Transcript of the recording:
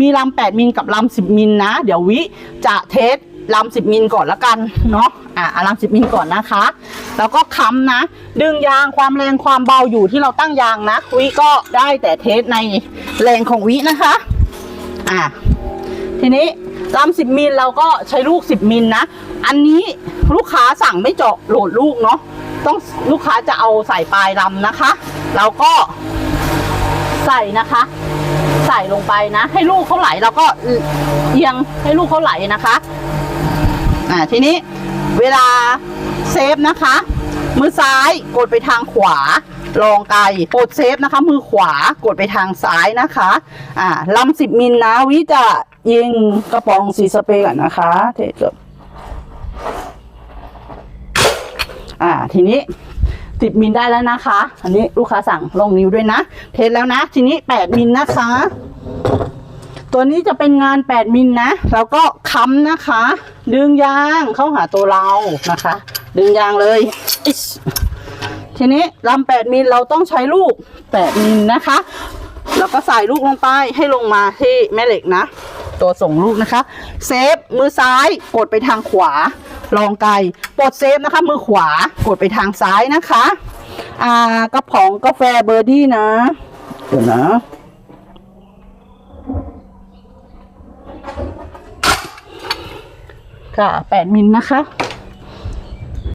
มีลำ8มิลกับลำ10มิลนะ เดี๋ยววิจะเทสลำ10มิลก่อนละกันเนาะอะเอาลำ10มิลก่อนนะคะ แล้วก็ค้ำนะ ดึงยางความแรงความเบาอยู่ที่เราตั้งยางนะ วิก็ได้แต่เทสในแรงของวินะคะอะทีนี้ลำสิบมิลเราก็ใช้ลูกสิบมิลนะ อันนี้ลูกค้าสั่งไม่เจาะโหลดลูกเนาะต้องลูกค้าจะเอาใส่ปลายลำนะคะเราก็ใส่นะคะ ใส่ลงไปนะ ให้ลูกเขาไหลเราก็เอียงให้ลูกเขาไหลนะคะอ่าทีนี้เวลาเซฟนะคะ มือซ้ายกดไปทางขวาลองไกลกดเซฟนะคะ มือขวากดไปทางซ้ายนะคะอ่าลำสิบมิลนะวิจะยิงกระป๋องสีสเปรย์ก่อนนะคะเทเกือบอ่าทีนี้สิบมิลได้แล้วนะคะ อันนี้ลูกค้าสั่งลงนิ้วด้วยนะ เทสแล้วนะ ทีนี้แปดมิลนะคะ ตัวนี้จะเป็นงาน 8 มิลนะ แล้วก็ค้ำนะคะ ดึงยางเข้าหาตัวเรานะคะ ดึงยางเลย ทีนี้ลำ8มิลเราต้องใช้ลูก 8 มิลนะคะ แล้วก็ใส่ลูกลงไปให้ลงมาที่แม่เหล็กนะ ตัวส่งลูกนะคะ เซฟมือซ้ายกดไปทางขวา ลองไกลปลดเซฟนะคะ มือขวากดไปทางซ้ายนะคะ อ่ากระป๋องกาแฟเบอร์ดี้นะ เดี๋ยวนะ่ะ8มิลนะคะ